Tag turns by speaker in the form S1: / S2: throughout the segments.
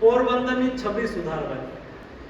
S1: પોરબંદરની છબી સુધારવાની.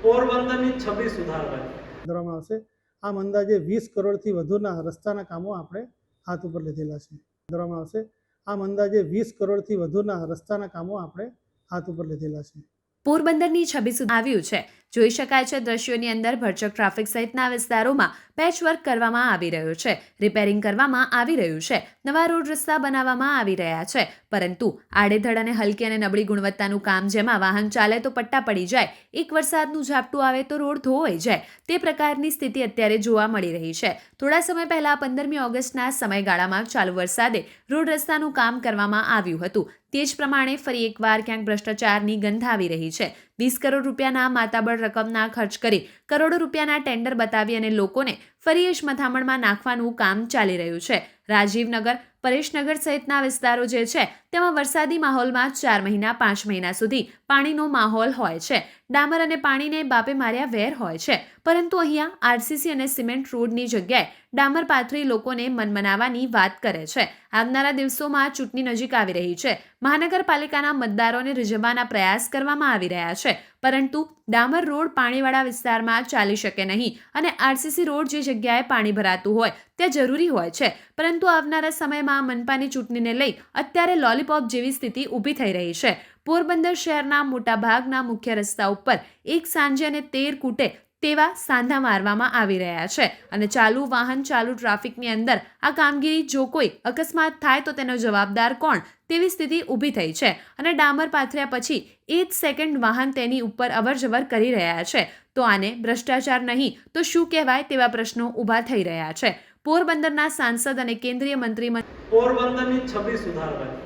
S1: પોરબંદરની છબી સુધારવાની.
S2: કરવામાં આવશે. આમ અંદાજે વીસ કરોડથી વધુના રસ્તાના કામો આપણે હાથ ઉપર લીધેલા છે. કરવામાં આવશે. આમ અંદાજે વીસ કરોડથી વધુના રસ્તાના કામો આપણે હાથ ઉપર લીધેલા છે.
S3: પોરબંદરની છબી સુધી આવ્યું છે. જોઈ શકાય છે દ્રશ્યોની અંદર ભરચક ટ્રાફિક સહિતના વિસ્તારોમાં પેચવર્ક કરવામાં આવી રહ્યું છે. રિપેરિંગ કરવામાં આવી રહ્યું છે. નવા રોડ રસ્તા બનાવવામાં આવી રહ્યા છે. પરંતુ આડેધડ અને હલકી અને નબળી ગુણવત્તાનું કામ જેમાં વાહન ચાલે તો પટ્ટા પડી જાય. એક વરસાદનું ઝાપટું આવે તો રોડ ધોવાઈ જાય. તે પ્રકારની સ્થિતિ અત્યારે જોવા મળી રહી છે. થોડા સમય પહેલા પંદરમી ઓગસ્ટના સમયગાળામાં ચાલુ વરસાદે રોડ રસ્તાનું કામ કરવામાં આવ્યું હતું. તે જ પ્રમાણે ફરી એકવાર ક્યાંક ભ્રષ્ટાચારની ગંધ આવી રહી છે. વીસ કરોડ રૂપિયાના માતાબળ રકમના ખર્ચ કરી કરોડો રૂપિયાના ટેન્ડર બતાવી અને લોકોને ફરી મથામણમાં નાખવાનું કામ ચાલી રહ્યું છે. રાજીવનગર, પરેશનગર સહિતના વિસ્તારો જે છે, તેમાં વરસાદી માહોલમાં ચાર મહિના, પાંચ મહિના સુધી પાણીનો માહોલ હોય છે. ડામર અને પાણીને બાપે માર્યા વેર હોય છે. પરંતુ અહીંયા આરસીસી અને સિમેન્ટ રોડની જગ્યાએ ડામર પાથરી લોકોને મનમનાવાની વાત કરે છે. આવનારા દિવસોમાં ચૂંટણી નજીક આવી રહી છે. મહાનગરપાલિકાના મતદારોને રીઝવવાના પ્રયાસ કરવામાં આવી રહ્યા છે. પરંતુ ડામર રોડ પાણીવાળા વિસ્તારમાં ચાલી શકે નહીં અને આરસીસી રોડ જે જગ્યાએ પાણી ભરાતું હોય તે જરૂરી હોય છે. પરંતુ આવનારા સમયમાં મનપાની ચૂંટણીને લઈ અત્યારે લોલીપોપ જેવી સ્થિતિ ઊભી થઈ રહી છે. પોરબંદર શહેરના મોટાભાગના મુખ્ય રસ્તા ઉપર એક સાંજે અને તેર કૂટે તેવા સાંધા મારવામાં આવી રહ્યા છે. અને ચાલુ વાહન, ચાલુ ટ્રાફિકની અંદર આ કામગીરી જો કોઈ અકસ્માત થાય તો તેનો જવાબદાર કોણ? તેવી સ્થિતિ ઊભી થઈ છે. અને ડામર પાથર્યા પછી એ જ સેકન્ડ વાહન તેની ઉપર અવરજવર કરી રહ્યા છે. તો આને ભ્રષ્ટાચાર નહીં, તો શું કહેવાય તેવા પ્રશ્નો ઊભા થઈ રહ્યા છે. પોરબંદરના સાંસદ અને કેન્દ્રીય મંત્રી
S1: પોરબંદરની છબી સુધારવાની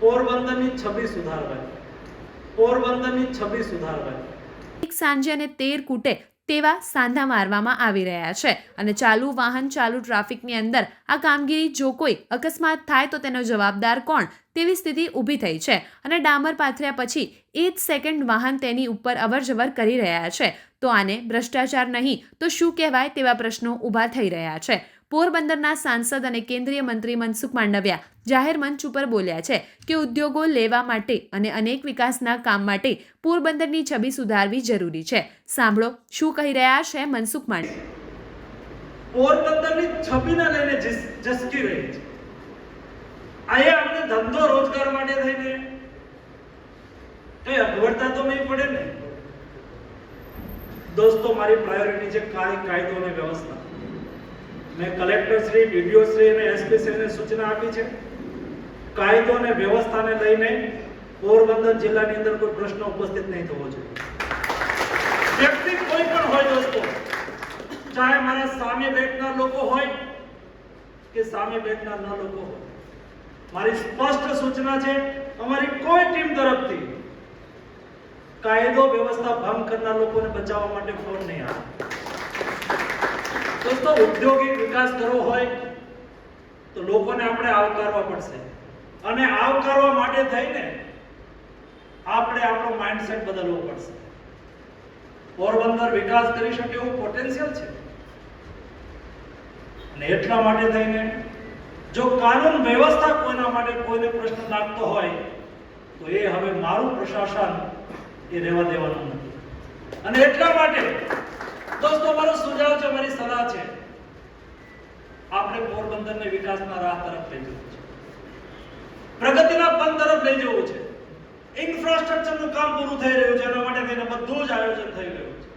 S1: પોરબંદરની છબી સુધારવાની પોરબંદરની છબી સુધારવાની
S3: સાંજે અને તેર કૂટે તેવા સાંધા મારવામાં આવી રહ્યા છે. અને ચાલુ વાહન, ચાલુ ટ્રાફિકની અંદર આ કામગીરી જો કોઈ અકસ્માત થાય તો તેનો જવાબદાર કોણ? તેવી સ્થિતિ ઊભી થઈ છે. અને ડામર પાથર્યા પછી એ જ સેકન્ડ વાહન તેની ઉપર અવરજવર કરી રહ્યા છે. તો આને ભ્રષ્ટાચાર નહીં, તો શું કહેવાય તેવા પ્રશ્નો ઊભા થઈ રહ્યા છે. પોરબંદરના સાંસદ અને કેન્દ્રીય મંત્રી મનસુખ માંડવિયા જાહેર મંચ ઉપર બોલ્યા છે કે ઉદ્યોગો લેવા માટે અને અનેક વિકાસના કામ માટે પોરબંદરની છબી સુધારવી જરૂરી છે. સાંભળો, શું કહી રહ્યા છે મનસુખ માંડ
S1: પોરબંદરની છબીને લઈને જસકી રહી છે. અહીંયા અમને ધંધો રોજગાર માટે થઈને. કઈ અગવડતા તો નહીં પડે ને? દોસ્તો, મારી પ્રાયોરિટી છે કાયદો અને વ્યવસ્થા. મેં કલેક્ટર શ્રી ડીડીઓ શ્રી અને એસપી શ્રીને સૂચના આપી છે. કાયદો અને વ્યવસ્થાને લઈને પોરબંદર જિલ્લાની અંદર કોઈ પ્રશ્ન ઉપસ્થિત નહીં થવો જોઈએ. વ્યક્તિ કોઈ પણ હોય દોસ્તો, ચાહે મારા સામે બેઠના લોકો હોય કે સામે બેઠના ન લોકો હોય, મારી સ્પષ્ટ સૂચના છે, અમારી કોઈ ટીમ તરફથી કાયદો વ્યવસ્થા ભંગ કરનાર લોકોને બચાવવા માટે ફોન નહીં આવે. દોસ્તો ઉદ્યોગિક વિકાસ કરવો હોય, તો લોકોને આપણે આવકારવા પડશે. અને આવકારવા માટે થઈને આપણે આપણો માઇન્ડસેટ બદલવો પડશે. પોરબંદર વિકાસ કરી શકે એવું પોટેન્શિયલ છે. અને એટલા માટે થઈને જો કાનૂન વ્યવસ્થા કોઈના માટે કોઈને પ્રશ્ન લાગતો હોય, તો એ હવે મારું પ્રશાસન એ રહેવા દેવાનું નથી. અને એટલા માટે દોસ્તો, મારો સુજાવ છે, મારી સલાહ છે. આપણે પોરબંદરને વિકાસના રાહ તરફ લઈ જવું છે. પ્રગતિના પંથ તરફ લઈ જવું છે. ઇન્ફ્રાસ્ટ્રક્ચરનું કામ પૂરું થઈ રહ્યું છે, એના માટે થઈને બધું જ આયોજન થઈ રહ્યું છે.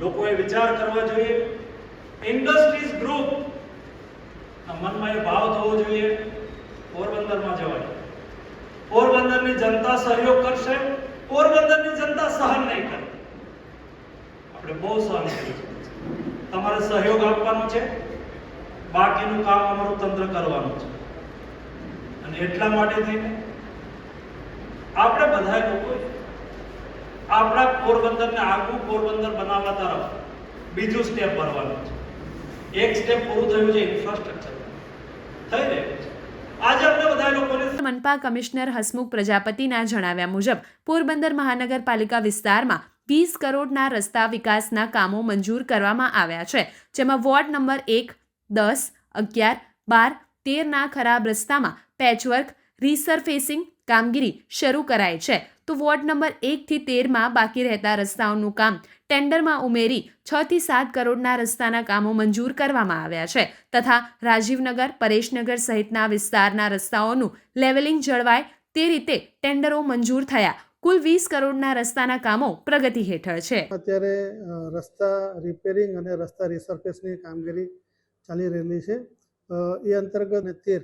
S1: લોકોએ વિચાર કરવો જોઈએ. ઇન્ડસ્ટ્રીઝ ગ્રુપ મનમાં એ ભાવ થવો જોઈએ. પોરબંદરમાં જવાય. પોરબંદરની જનતા સહયોગ કરશે. પોરબંદરની જનતા સહન નહીં કરે. આપણે બહુ સહન કરીશું તમારે સહયોગ આપવાનો છે, બાકીનું કામ અમારું તંત્ર કરવાનું છે. અને એટલા માટે થઈને આપણે બધા લોકો આપણા પોરબંદરને આગવું પોરબંદર બનાવવા તરફ બીજું સ્ટેપ ભરવાનું છે. એક સ્ટેપ પૂરું થયું છે ઇન્ફ્રાસ્ટ્રક્ચર થઈ રહ્યું છે.
S3: મનપા કમિશનર હસમુખ પ્રજાપતિના જણાવ્યા મુજબ, પોરબંદર મહાનગરપાલિકા વિસ્તારમાં વીસ કરોડના રસ્તા વિકાસના કામો મંજૂર કરવામાં આવ્યા છે, જેમાં વોર્ડ નંબર એક, દસ, અગિયાર, બાર, તેરના ખરાબ રસ્તામાં પેચવર્ક રીસરફેસિંગ કામગીરી શરૂ કરાઈ છે. તો વોર્ડ નંબર એકથી તેરમાં બાકી રહેતા રસ્તાઓનું કામ ટેન્ડરમાં ઉમેરી છ થી સાત કરોડના રસ્તાના કામો મંજૂર કરવામાં આવ્યા છે તથા રાજીવનગર, પરેશનગર સહિતના વિસ્તારના રસ્તાઓનું લેવલિંગ જળવાય તે રીતે ટેન્ડરો મંજૂર થયા. કુલ વીસ કરોડના રસ્તાના કામો પ્રગતિ હેઠળ છે.
S2: અત્યારે રસ્તા રિપેરિંગ અને રસ્તા રિસર્ફેસની કામગીરી ચાલી રહેલી છે. એ અંતર્ગત તેર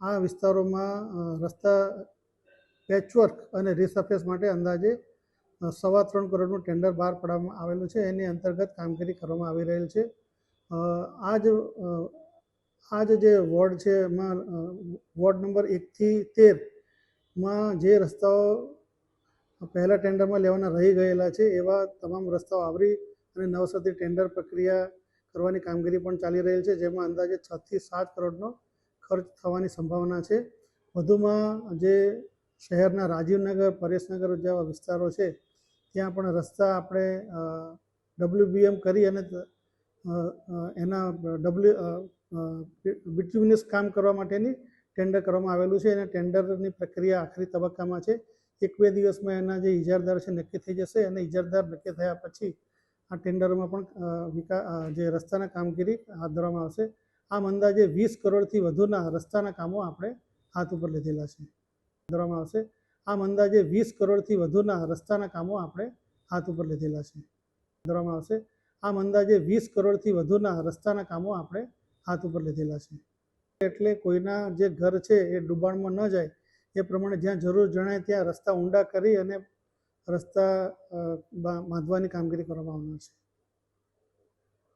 S2: આ વિસ્તારોમાં રસ્તા પેચવર્ક અને રિસર્ફેસ માટે અંદાજે સવા ત્રણ કરોડનું ટેન્ડર બહાર પાડવામાં આવેલું છે. એની અંતર્ગત કામગીરી કરવામાં આવી રહેલ છે. આજ આ જ અ, આ જ જે વોર્ડ છે એમાં વોર્ડ નંબર એકથી તેરમાં જે રસ્તાઓ પહેલા ટેન્ડરમાં લેવાના રહી ગયેલા છે એવા તમામ રસ્તાઓ આવરી અને નવસરથી ટેન્ડર પ્રક્રિયા કરવાની કામગીરી પણ ચાલી રહેલ છે, જેમાં અંદાજે છથી સાત કરોડનો ખર્ચ થવાની સંભાવના છે. વધુમાં જે શહેરના રાજીવનગર, પરેશનગર જેવા વિસ્તારો છે, ત્યાં પણ રસ્તા આપણે ડબલ્યુબીએમ કરી અને એના ડબલ્યુ બિટ્યુમિનસ કામ કરવા માટેની ટેન્ડર કરવામાં આવેલું છે અને ટેન્ડરની પ્રક્રિયા આખરી તબક્કામાં છે. એક બે દિવસમાં એના જે ઇજારદાર છે નક્કી થઈ જશે અને ઇજારદાર નક્કી થયા પછી આ ટેન્ડરોમાં પણ વિકા જે રસ્તાના કામગીરી હાથ ધરવામાં આવશે. આમ અંદાજે વીસ કરોડથી વધુના રસ્તાના કામો આપણે હાથ ઉપર લીધેલા છે. ધરવામાં આવશે. આમ અંદાજે વીસ કરોડથી વધુના રસ્તાના કામો આપણે હાથ ઉપર લીધેલા છે. ધરવામાં આવશે. આમ અંદાજે વીસ કરોડથી વધુના રસ્તાના કામો આપણે હાથ ઉપર લીધેલા છે. એટલે કોઈના જે ઘર છે એ ડૂબાણમાં ન જાય એ પ્રમાણે જ્યાં જરૂર જણાય ત્યાં રસ્તા ઊંડા કરી અને રસ્તા બાંધવાની કામગીરી કરવામાં આવનાર છે.